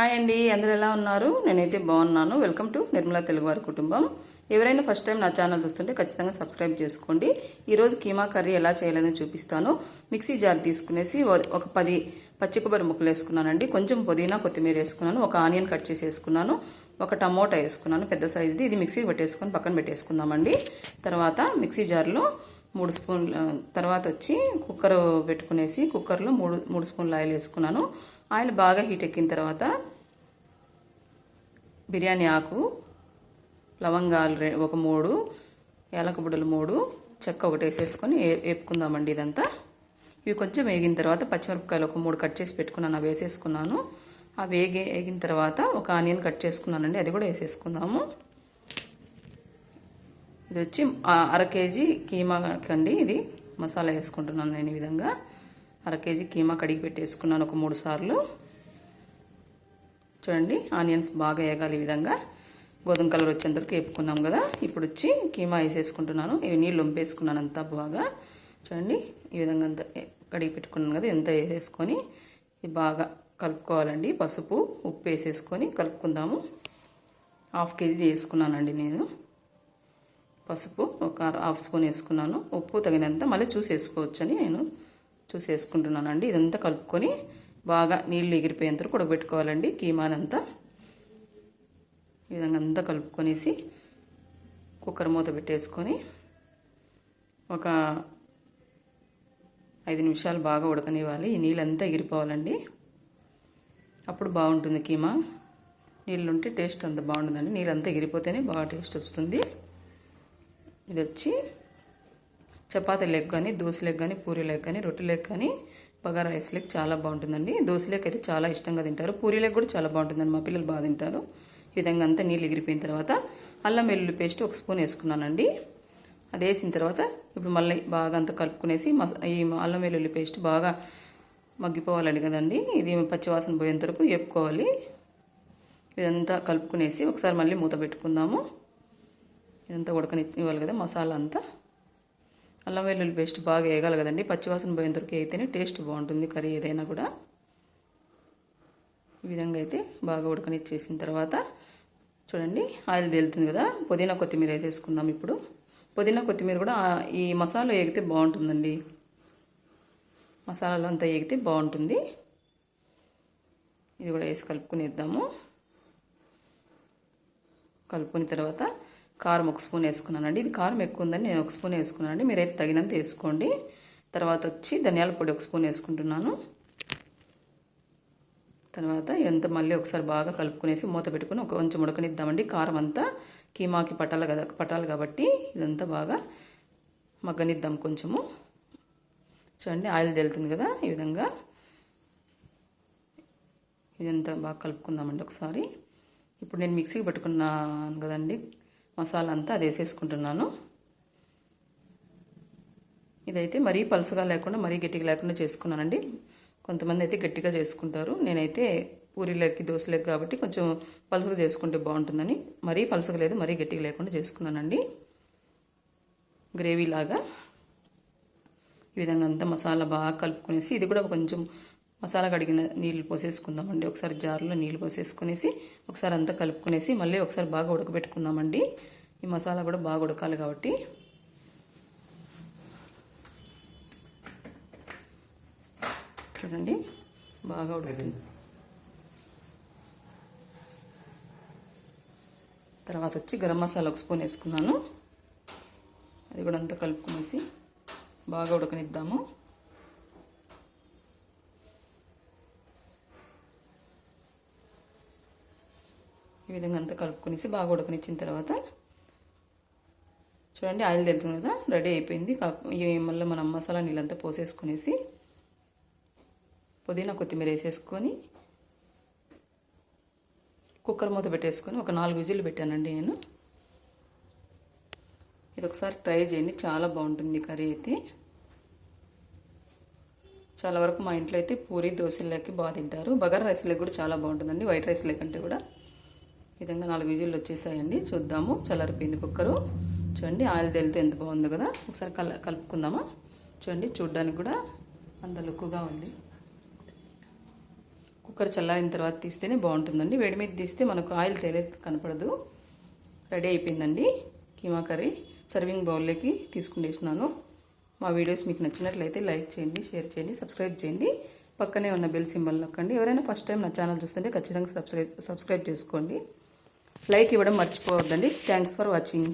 Hi అండి అందరు ఎలా ఉన్నారు? నేనైతే బాగున్నాను. వెల్కమ్ టు నిర్మలా తెలుగువారి కుటుంబం ఎవరైనా ఫస్ట్ టైం నా ఛానల్ చూస్తుంటే ఖచ్చితంగా సబ్స్క్రైబ్ చేసుకోండి. ఈరోజు కీమా కర్రీ ఎలా చేయాలని చూపిస్తాను. మిక్సీ జార్ తీసుకునేసి ఒక పది పచ్చి కొబ్బరి ముక్కలు వేసుకున్నానండి. కొంచెం పుదీనా కొత్తిమీర వేసుకున్నాను. ఒక ఆనియన్ కట్ చేసి వేసుకున్నాను. ఒక టమోటా వేసుకున్నాను. పెద్ద సైజుది ఇది మిక్సీ పెట్టేసుకొని పక్కన పెట్టేసుకుందామండి. తర్వాత మిక్సీ జార్లో మూడు స్పూన్ల తర్వాత వచ్చి కుక్కర్ పెట్టుకునేసి కుక్కర్లో మూడు మూడు స్పూన్ల ఆయిల్ వేసుకున్నాను. ఆయిల్ బాగా హీట్ ఎక్కిన తర్వాత బిర్యానీ ఆకు లవంగాలు ఒక మూడు ఏలకబుడలు మూడు చెక్క ఒకటి వేసేసుకొని వేపుకుందామండి ఇదంతా. ఇవి కొంచెం వేగిన తర్వాత పచ్చిమిరపకాయలు ఒక మూడు కట్ చేసి పెట్టుకున్నాను అవి వేసేసుకున్నాను. ఆ వేగి వేగిన తర్వాత ఒక ఆనియన్ కట్ చేసుకున్నానండి అది కూడా వేసేసుకుందాము. ఇది వచ్చి అర కేజీ కీమా కండి ఇది మసాలా వేసుకుంటున్నాను నేను ఈ విధంగా. అర కేజీ కీమా కడిగి పెట్టేసుకున్నాను ఒక మూడు సార్లు. చూడండి ఆనియన్స్ బాగా వేగాలి ఈ విధంగా. గోధుమ కలర్ వచ్చేంత వరకు వేపుకున్నాం కదా. ఇప్పుడు వచ్చి కీమా వేసేసుకుంటున్నాను. ఇవి నీళ్ళు వంపేసుకున్నాను అంతా బాగా. చూడండి ఈ విధంగా అంతా కడిగి పెట్టుకున్నాను కదా ఎంత వేసేసుకొని ఇది బాగా కలుపుకోవాలండి. పసుపు ఉప్పు వేసేసుకొని కలుపుకుందాము. హాఫ్ కేజీ వేసుకున్నానండి నేను. పసుపు ఒక హాఫ్ స్పూన్ వేసుకున్నాను. ఉప్పు తగినంత మళ్ళీ చూసి వేసుకోవచ్చని నేను చూసి వేసుకుంటున్నానండి ఇదంతా కలుపుకొని బాగా నీళ్ళు ఎగిరిపోయేంత వరకు ఉడకబెట్టుకోవాలండి. కీమానంతా ఈ విధంగా అంతా కలుపుకొనేసి కుక్కర్ మూత పెట్టేసుకొని ఒక ఐదు నిమిషాలు బాగా ఉడకనివ్వాలి. ఈ నీళ్ళంతా ఎగిరిపోవాలండి. అప్పుడు బాగుంటుంది కీమా. నీళ్ళు ఉంటే టేస్ట్ అంత బాగుంటుందండి. నీళ్ళంతా ఎగిరిపోతేనే బాగా టేస్ట్ వస్తుంది. ఇది వచ్చి చపాతీ లెగ్ కానీ దోశ లెగ్ కానీ పూరి లెగ్ కానీ రొట్టె లెగ్ కానీ బగారా రైస్ లెగ్ చాలా బాగుంటుందండి. దోశ లెగ్ అయితే చాలా ఇష్టంగా తింటారు. పూరి కూడా చాలా బాగుంటుందండి. మా పిల్లలు బాగా తింటారు. ఈ విధంగా అంతా నీళ్ళు ఎగిరిపోయిన తర్వాత అల్లం వెల్లుల్లి పేస్ట్ ఒక స్పూన్ వేసుకున్నానండి. అది వేసిన తర్వాత ఇప్పుడు మళ్ళీ బాగా అంతా కలుపుకునేసి ఈ అల్లం వెల్లుల్లి పేస్ట్ బాగా మగ్గిపోవాలండి కదండి. ఇది పచ్చివాసన పోయేంత వరకు వేపుకోవాలి. ఇదంతా కలుపుకునేసి ఒకసారి మళ్ళీ మూత పెట్టుకుందాము. ఇదంతా ఉడకని ఇవ్వాలి కదా మసాలా అంతా. అల్లం వెల్లుల్లి పేస్ట్ బాగా వేయగాలి కదండి. పచ్చివాసన పోయిన దొరికి అయితేనే టేస్ట్ బాగుంటుంది. కర్రీ ఏదైనా కూడా. ఈ విధంగా అయితే బాగా ఉడకనిచ్చేసిన తర్వాత చూడండి ఆయిల్ తేలుతుంది కదా. పుదీనా కొత్తిమీర అయితే వేసుకుందాం ఇప్పుడు. పుదీనా కొత్తిమీర కూడా ఈ మసాలా వేగితే బాగుంటుందండి. మసాలాలో అంతా వేగితే బాగుంటుంది. ఇది కూడా వేసి కలుపుకునేద్దాము కలుపుకున్న తర్వాత కారం ఒక స్పూన్ వేసుకున్నానండి. ఇది కారం ఎక్కువ ఉందని నేను ఒక స్పూన్ వేసుకున్నానండి. మీరైతే తగినంత వేసుకోండి. తర్వాత వచ్చి ధనియాల పొడి ఒక స్పూన్ వేసుకుంటున్నాను. తర్వాత ఎంత మళ్ళీ ఒకసారి బాగా కలుపుకునేసి మూత పెట్టుకుని ఒక కొంచెం ఉడకనిద్దామండి. కారం అంతా కీమాకి పట్టాలి కదా పట్టాలి కాబట్టి ఇదంతా బాగా మగ్గనిద్దాం కొంచెము. చూడండి ఆయిల్ తేలుతుంది కదా ఈ విధంగా. ఇదంతా బాగా కలుపుకుందామండి ఒకసారి. ఇప్పుడు నేను మిక్సీకి పట్టుకున్నాను కదండి. మసాలా అంతా అది వేసేసుకుంటున్నాను. ఇదైతే మరీ పలుసగా లేకుండా మరీ గట్టిగా లేకుండా చేసుకున్నానండి. కొంతమంది అయితే గట్టిగా చేసుకుంటారు. నేనైతే పూరీలకి దోశలకి కాబట్టి కొంచెం పలుసగా చేసుకుంటే బాగుంటుందని మరీ పలుసగా లేదు మరీ గట్టిగా లేకుండా చేసుకున్నానండి. గ్రేవీ లాగా ఈ విధంగా అంతా మసాలా బాగా కలుపుకునేసి ఇది కూడా కొంచెం మసాలా కడిగిన నీళ్ళు పోసేసుకుందామండి. ఒకసారి జార్లో నీళ్ళు పోసేసుకునేసి ఒకసారి అంతా కలుపుకునేసి మళ్ళీ ఒకసారి బాగా ఉడకబెట్టుకుందామండి. ఈ మసాలా కూడా బాగా ఉడకాలి కాబట్టి. చూడండి బాగా ఉడికింది. తర్వాత వచ్చి గరం మసాలా ఒక స్పూన్ వేసుకున్నాను. అది కూడా అంతా కలుపుకునేసి బాగా ఉడకనిద్దాము. ఈ విధంగా అంతా కలుపుకునేసి బాగా ఉడకనిచ్చిన తర్వాత చూడండి ఆయిల్ తెలుతుంది కదా రెడీ అయిపోయింది. మళ్ళీ మనం మసాలా నీళ్ళంతా పోసేసుకునేసి పుదీనా కొత్తిమీర వేసేసుకొని కుక్కర్ మూత పెట్టేసుకొని ఒక నాలుగు విజిల్లు పెట్టానండి నేను. ఇది ఒకసారి ట్రై చేయండి చాలా బాగుంటుంది కర్రీ అయితే. చాలా వరకు మా ఇంట్లో అయితే పూరి దోశలకి బాగా తింటారు. బగర్ రైస్లకి కూడా చాలా బాగుంటుందండి వైట్ రైస్ లేకంటే కూడా. విధంగా నాలుగు విజిల్లు వచ్చేసాయండి. చూద్దాము. చల్లారిపోయింది కుక్కరు. చూడండి ఆయిల్ తేలితే ఎంత బాగుందో కదా. ఒకసారి కల కలుపుకుందామా? చూడండి చూడ్డానికి కూడా అంత లుక్గా ఉంది. కుక్కర్ చల్లారిన తర్వాత తీస్తేనే బాగుంటుందండి. వేడి మీద తీస్తే మనకు ఆయిల్ తేలే కనపడదు. రెడీ అయిపోయిందండి. కీమా కర్రీ సర్వింగ్ బౌల్లోకి తీసుకునేసినాను మా వీడియోస్ మీకు నచ్చినట్లయితే లైక్ చేయండి షేర్ చేయండి సబ్స్క్రైబ్ చేయండి. పక్కనే ఉన్న బెల్ సింబల్ నొక్కండి. ఎవరైనా ఫస్ట్ టైం నా ఛానల్ చూస్తుంటే ఖచ్చితంగా సబ్స్క్రైబ్ సబ్స్క్రైబ్ చేసుకోండి. లైక్ ఇవ్వడం మర్చిపోవద్దండి. Thanks for watching